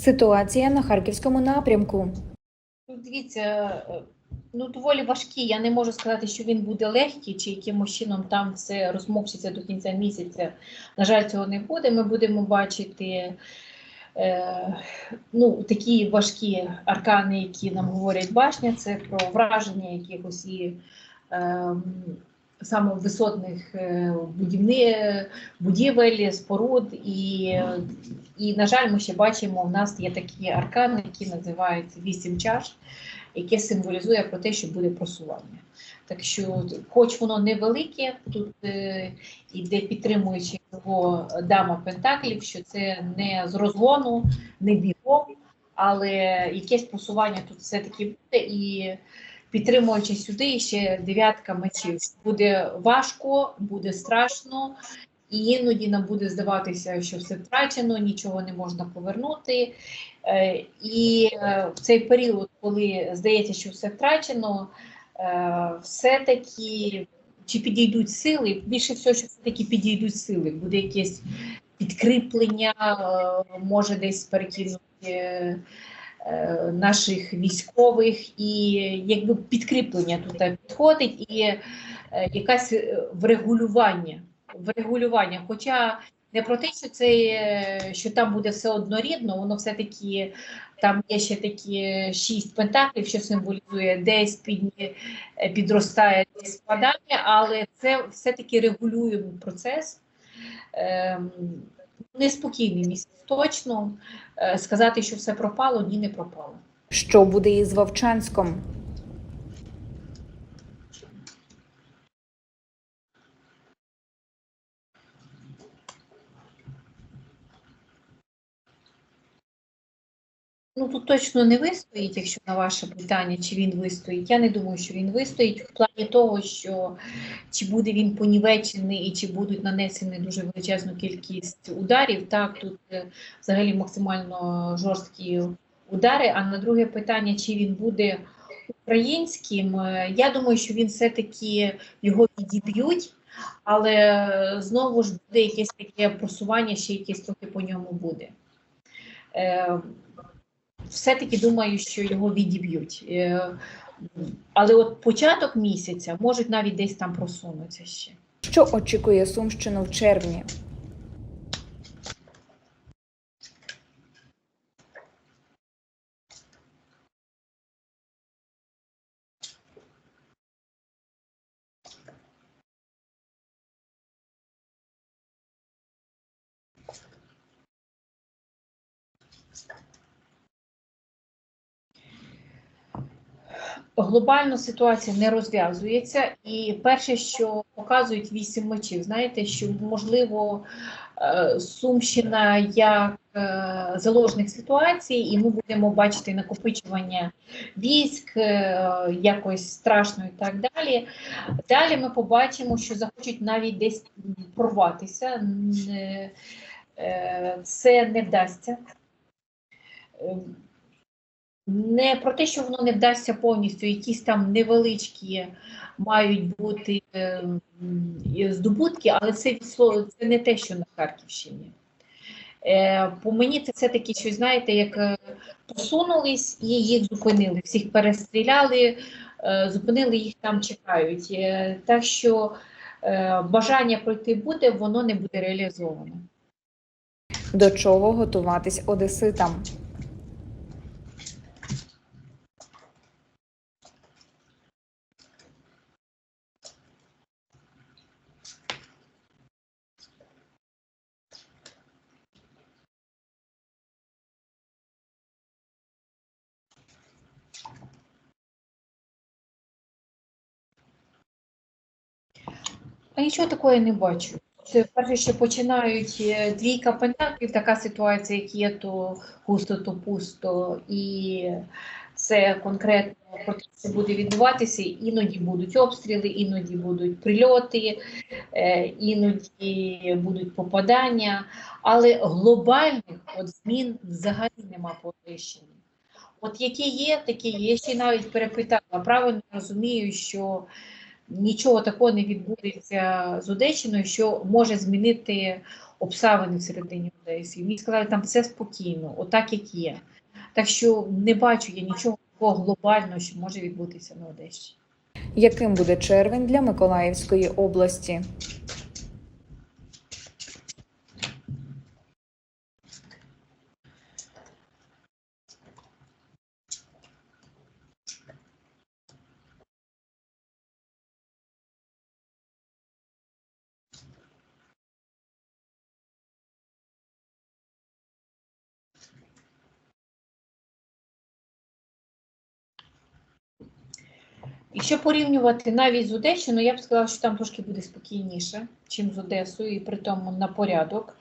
Ситуація на харківському напрямку. Ну, Дивіться, е, ну доволі важкий. Я не можу сказати, що він буде легкий, чи якимось чином там все розмовчиться до кінця місяця. На жаль, цього не буде. Ми будемо бачити е, ну, такі важкі аркани, які нам говорять башня, це про враження якихось і е, саме висотних е, будівни, будівель, споруд. І, і, на жаль, ми ще бачимо, у нас є такі аркани, які називаються вісім чаш, яке символізує про те, що буде просування. Так що, хоч воно невелике, тут е, іде підтримуючи його дама Пентаклів, що це не з розгону, не бігом, але якесь просування тут все-таки буде. І підтримуючи сюди ще дев'ятка мечів. Буде важко, буде страшно, і іноді нам буде здаватися, що все втрачено, нічого не можна повернути. Е, І е, в цей період, коли здається, що все втрачено, е, все-таки чи підійдуть сили, більше всього, що все-таки підійдуть сили, буде якесь підкріплення, може десь перекинути наших військових, і якби підкріплення тут підходить, і е, якась е, врегулювання. Врегулювання. Хоча не про те, що це е, що там буде все однорідно, воно все-таки там є ще такі шість пентаклів, що символізує десь під, е, підростає, десь спадає, але це все-таки регулюємо процес. Ем, неспокійний місяць точно. Е, Сказати, що все пропало, ні, не пропало. Що буде із Вовчанськом? Ну тут точно не вистоїть, якщо на ваше питання, чи він вистоїть. Я не думаю, що він вистоїть в плані того, що чи буде він понівечений і чи будуть нанесені дуже величезну кількість ударів. Так, тут е, взагалі максимально жорсткі удари. А на друге питання, чи він буде українським, е, я думаю, що він все-таки його відіб'ють, але е, знову ж буде якесь таке просування, ще якесь трохи по ньому буде. Все-таки думаю, що його відіб'ють. Е, Але от початок місяця можуть навіть десь там просунутися ще. Що очікує Сумщину в червні? Глобально ситуація не розв'язується, і перше, що показують вісім мечів, знаєте, що можливо е, Сумщина як е, заложник ситуації, і ми будемо бачити накопичування військ, е, якось страшно і так далі. Далі ми побачимо, що захочуть навіть десь порватися. Це не вдасться. Ем, не про те, що воно не вдасться повністю, якісь там невеличкі мають бути е, м, і здобутки, але це, це не те, що на Харківщині. Е, по мені це все-таки щось, знаєте, як е, посунулись і їх зупинили. Всіх перестріляли, е, зупинили, їх там чекають. Так що бажання пройти буде, воно не буде реалізовано. До чого готуватись одеситам? А нічого такого я не бачу. Це перше, що починають е, двійка пентаклів, така ситуація, як є, то густо, то пусто, і це конкретно що буде відбуватися. Іноді будуть обстріли, іноді будуть прильоти, е, іноді будуть попадання, але глобальних от змін взагалі нема по Одещині. От які є, такі є. Я ще навіть перепитала. Правильно розумію, що нічого такого не відбудеться з Одещиною, що може змінити обставини всередині Одесі. Мені сказали, там все спокійно, отак як є. Так що не бачу я нічого такого глобального, що може відбутися на Одещині. Яким буде червень для Миколаївської області? Якщо порівнювати навіть з Одещиною, я б сказала, що там трошки буде спокійніше, ніж з Одесою, і при тому на порядок.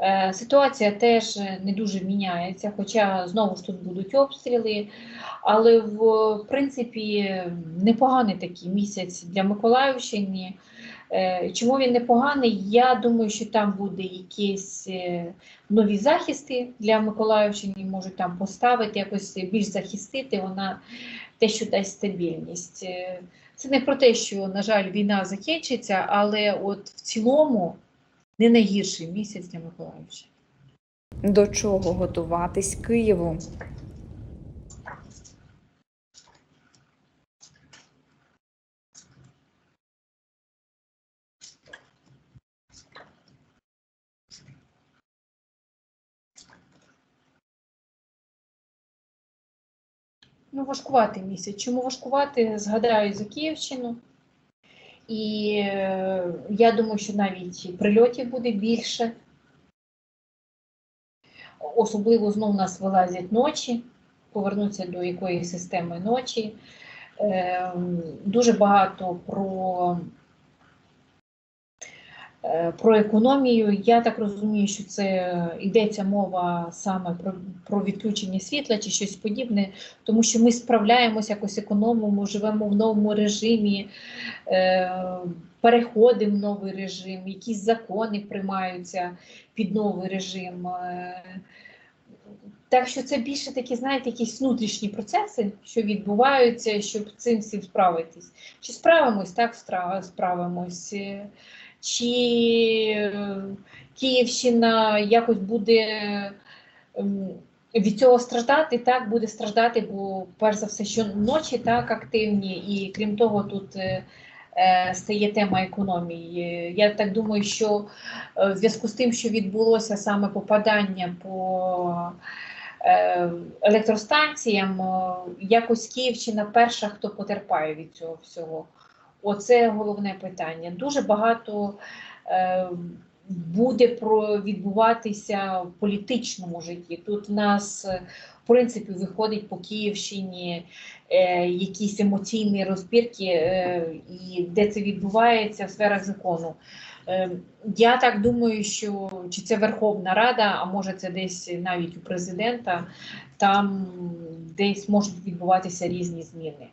Е, Ситуація теж не дуже міняється, хоча знову ж тут будуть обстріли. Але в принципі непоганий такий місяць для Миколаївщини. Е, Чому він непоганий? Я думаю, що там буде якісь е, нові захисти для Миколаївщини, можуть там поставити, якось більш захистити. Вона те, що дасть стабільність. Е, Це не про те, що, на жаль, війна закінчиться, але от в цілому не найгірший місяць для Миколаївщини. До чого готуватись Києву? Ну, важкуватий місяць. Чому важкувати? Згадаю за Київщину. І е, я думаю, що навіть прильотів буде більше. Особливо знову нас вилазять ночі, повернуться до якоїсь системи ночі. Е, Дуже багато про, про економію. Я так розумію, що це йдеться мова саме про, про відключення світла чи щось подібне, тому що ми справляємося якось економимо, живемо в новому режимі, е, переходимо в новий режим, якісь закони приймаються під новий режим. Е, Так що це більше такі, знаєте, якісь внутрішні процеси, що відбуваються, щоб цим всім справитись. Чи справимось, так справимось, е, чи е, Київщина якось буде ем, від цього страждати, так буде страждати, бо перш за все, що ночі так активні, і крім того, тут е, е, стає тема економії. Я так думаю, що в зв'язку з тим, що відбулося саме попадання по електростанціям, якось Київщина перша, хто потерпає від цього всього. Оце головне питання. Дуже багато е, буде про відбуватися в політичному житті. Тут в нас, е, в принципі, виходить по Київщині е, якісь емоційні розбірки, е, і де це відбувається в сферах закону. Е, я так думаю, що чи це Верховна Рада, а може це десь навіть у президента, там десь можуть відбуватися різні зміни.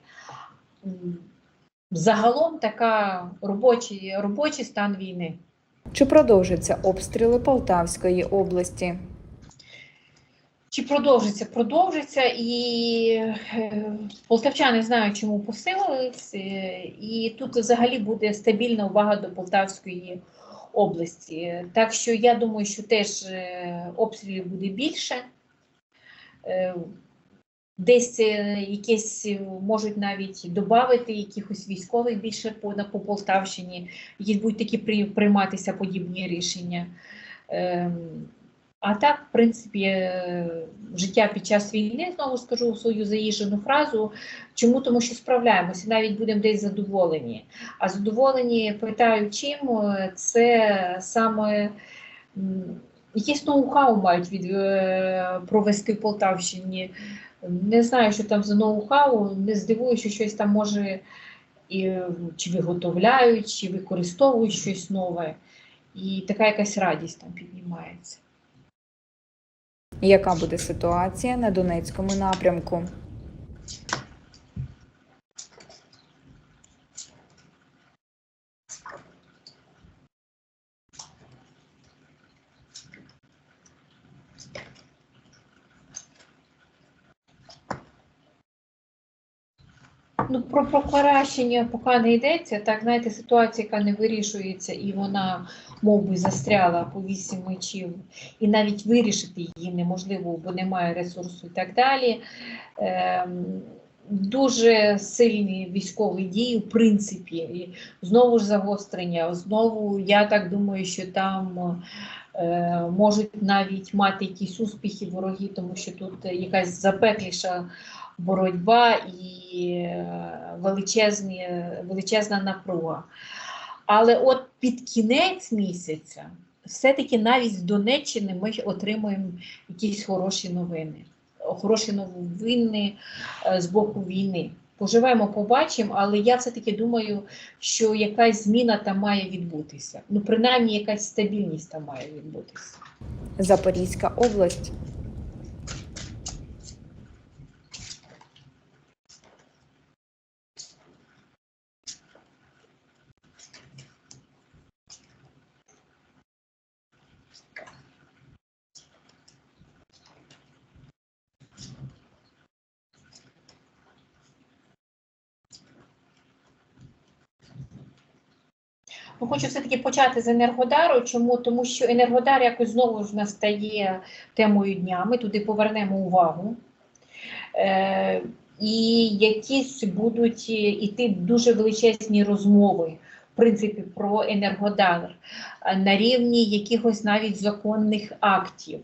Загалом така робочий, робочий стан війни. Чи продовжаться обстріли Полтавської області? Чи продовжиться? Продовжиться, і е, полтавчани знають, чому посилились, е, і тут взагалі буде стабільна увага до Полтавської області. Так що я думаю, що теж е, обстрілів буде більше. Десь е, якісь е, можуть навіть додати якихось військових більше по, по Полтавщині, які будуть такі при, прийматися подібні рішення. Ем, а так, в принципі, е, життя під час війни, знову скажу свою заїжджену фразу. Чому? Тому що справляємося, навіть будемо десь задоволені. А задоволені, питаю, чим це саме м, якесь ноу-хау мають від, провести в Полтавщині. Не знаю, що там за ноу-хау, не здивую, що щось там може і, е, чи виготовляють, чи використовують щось нове. І така якась радість там піднімається. Яка буде ситуація на Донецькому напрямку? Ну, про покращення поки не йдеться. Так, знаєте, ситуація, яка не вирішується, і вона мов би застряла по вісім мечів, і навіть вирішити її неможливо, бо немає ресурсу і так далі. Ем, дуже сильні військові дії, в принципі, і знову ж загострення. Знову я так думаю, що там. е, Можуть навіть мати якісь успіхи вороги, тому що тут якась запекліша боротьба і е, величезні, величезна напруга. Але от під кінець місяця, все-таки навіть з Донеччини ми отримуємо якісь хороші новини. Хороші новини е, з боку війни. Поживемо, побачимо, але я все-таки думаю, що якась зміна там має відбутися. Ну, принаймні, якась стабільність там має відбутися. Запорізька область. Ну, хочу все-таки почати з Енергодару. Чому? Тому що Енергодар якось знову ж настає темою дня. Ми туди повернемо увагу. Е, і якісь будуть іти дуже величезні розмови, в принципі, про Енергодар е, на рівні якихось навіть законних актів.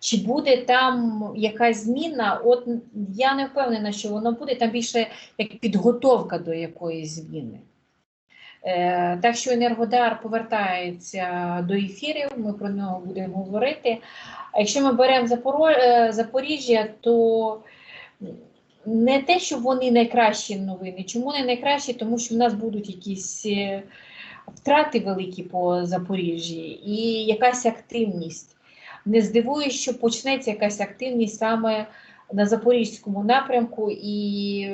Чи буде там якась зміна? От я не впевнена, що воно буде там більше як підготовка до якоїсь зміни. Е, Так що Енергодар повертається до ефірів, ми про нього будемо говорити. А якщо ми беремо е, Запоріжжя, то не те, що вони найкращі новини. Чому не найкращі? Тому що в нас будуть якісь е, втрати великі по Запоріжжі і якась активність. Не здивуюсь, що почнеться якась активність саме на Запорізькому напрямку, і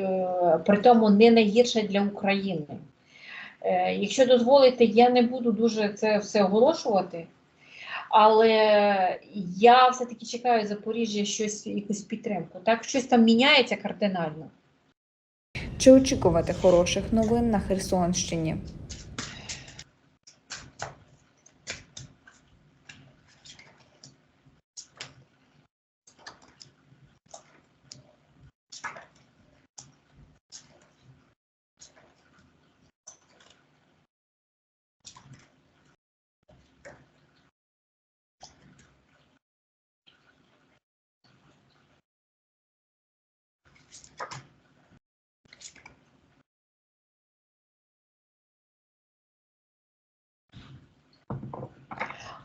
при тому не найгірша для України. Е, Якщо дозволите, я не буду дуже це все оголошувати, але я все-таки чекаю Запоріжжя щось, якусь підтримку. Так, щось там міняється кардинально. Чи очікувати хороших новин на Херсонщині?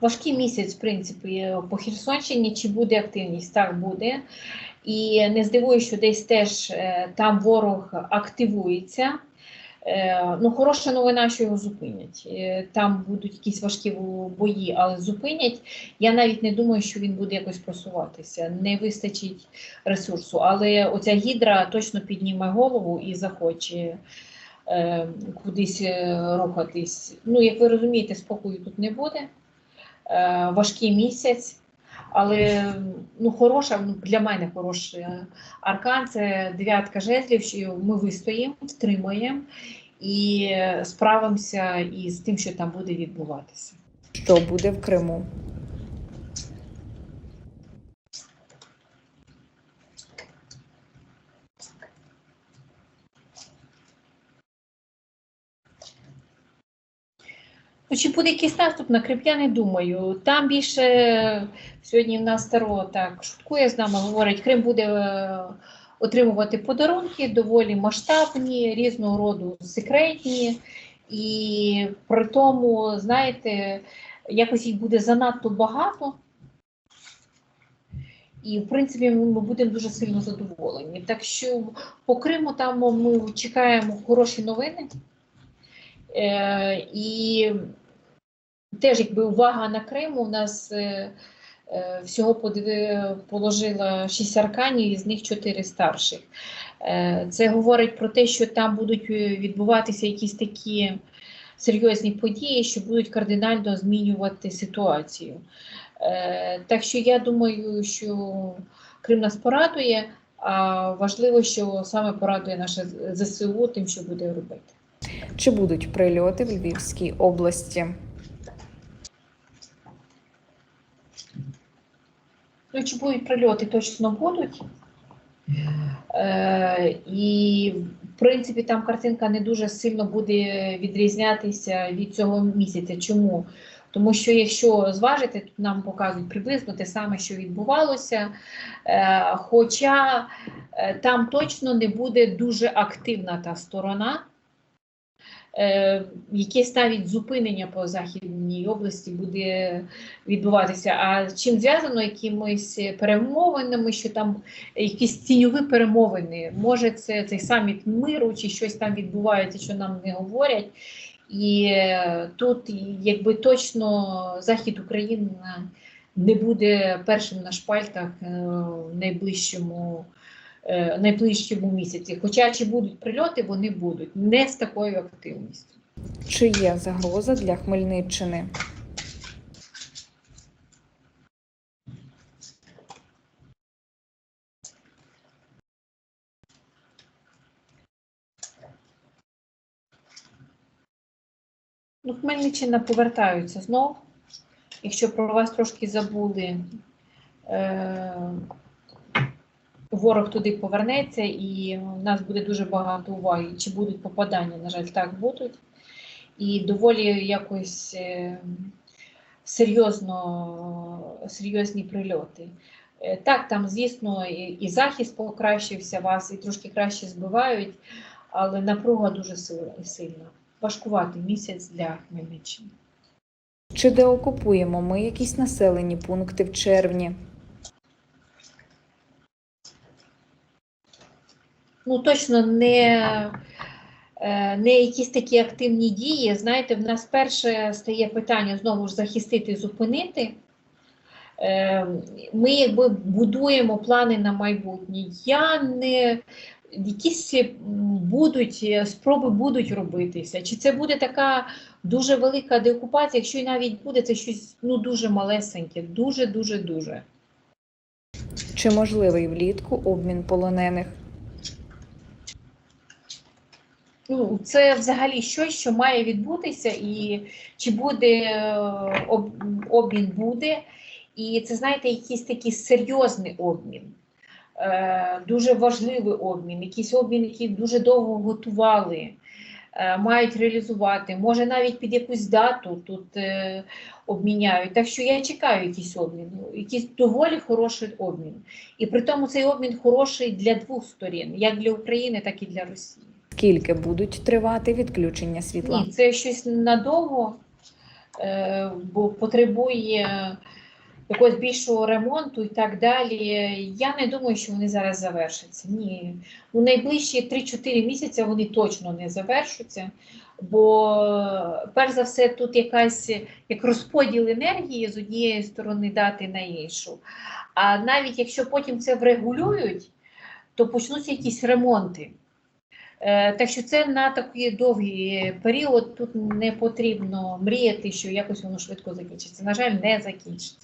Важкий місяць, в принципі, по Херсонщині, чи буде активність? Так буде. І не здивую, що десь теж е, там ворог активується. Е, Ну, хороша новина, що його зупинять. Е, Там будуть якісь важкі бої, але зупинять. Я навіть не думаю, що він буде якось просуватися. Не вистачить ресурсу. Але оця гідра точно підніме голову і захоче е, кудись рухатись. Ну, як ви розумієте, спокою тут не буде. Важкий місяць. Але ну, хороша, ну, для мене хороший аркан це дев'ятка жезлів, що ми вистоїмо, втримаємо і справимося із тим, що там буде відбуватися. Що буде в Криму? Чи буде якийсь наступ на Крим, я не думаю. Там більше сьогодні в нас старо так шуткує з нами, говорить, Крим буде е, отримувати подарунки доволі масштабні, різного роду секретні, і при тому, знаєте, якось їх буде занадто багато. І, в принципі, ми будемо дуже сильно задоволені. Так що по Криму там ми чекаємо хороші новини. Е, і теж якби увага на Крим у нас е, е, всього положила 6 арканів, із них 4 старших. Це говорить про те, що там будуть відбуватися якісь такі серйозні події, що будуть кардинально змінювати ситуацію. Так що я думаю, що Крим нас порадує. А важливо, що саме порадує наше ЗСУ тим, що буде робити. Чи будуть прильоти в Львівській області? Ну, чи будуть прильоти, точно будуть. Е, і, в принципі, там картинка не дуже сильно буде відрізнятися від цього місяця. Чому? Тому що якщо зважити, тут нам показують приблизно те саме, що відбувалося. Е, хоча е, там точно не буде дуже активна та сторона. Е, якесь навіть зупинення по західній області буде відбуватися. А чим зв'язано якимись перемовинами, що там якісь тіньові перемовини, може це цей саміт миру чи щось там відбувається, що нам не говорять. І е, тут якби точно захід України не буде першим на шпальтах е, в найближчому. Е, Найближчому місяці, хоча чи будуть прильоти, вони будуть не з такою активністю. Чи є загроза для Хмельниччини? Ну, Хмельниччина повертаються знов. Якщо про вас трошки забули, е, ворог туди повернеться і в нас буде дуже багато уваги. Чи будуть попадання? На жаль, так будуть. І доволі якось е, серйозно, серйозні прильоти. Е, Так, там, звісно, і, захист покращився вас, і трошки краще збивають, але напруга дуже сильна. Важкуватий місяць для Хмельниччини. Чи деокупуємо ми якісь населені пункти в червні? Ну, точно не, е, не якісь такі активні дії. Знаєте, в нас перше стає питання знову ж захистити, зупинити. Е, Ми якби будуємо плани на майбутнє. Я не якісь будуть е, спроби будуть робитися. Чи це буде така дуже велика деокупація? Якщо і навіть буде, це щось ну дуже малесеньке, дуже, дуже, дуже. Чи можливий влітку обмін полонених? Ну, це взагалі щось, що має відбутися, і чи буде е, об- обмін буде. І це, знаєте, якийсь такий серйозний обмін, е, дуже важливий обмін, якийсь обмін, який дуже довго готували, е, мають реалізувати. Може, навіть під якусь дату тут е, обміняють. Так що я чекаю якийсь обмін, якийсь доволі хороший обмін. І при тому цей обмін хороший для двох сторін, як для України, так і для Росії. Скільки будуть тривати відключення світла? Ні, це щось надовго, е, бо потребує якогось більшого ремонту і так далі. Я не думаю, що вони зараз завершаться. Ні. У найближчі 3-4 місяці вони точно не завершаться. Бо, перш за все, тут якась як розподіл енергії з однієї сторони дати на іншу. А навіть якщо потім це врегулюють, то почнуться якісь ремонти. Е, Так що це на такий довгий період. Тут не потрібно мріяти, що якось воно швидко закінчиться. На жаль, не закінчиться.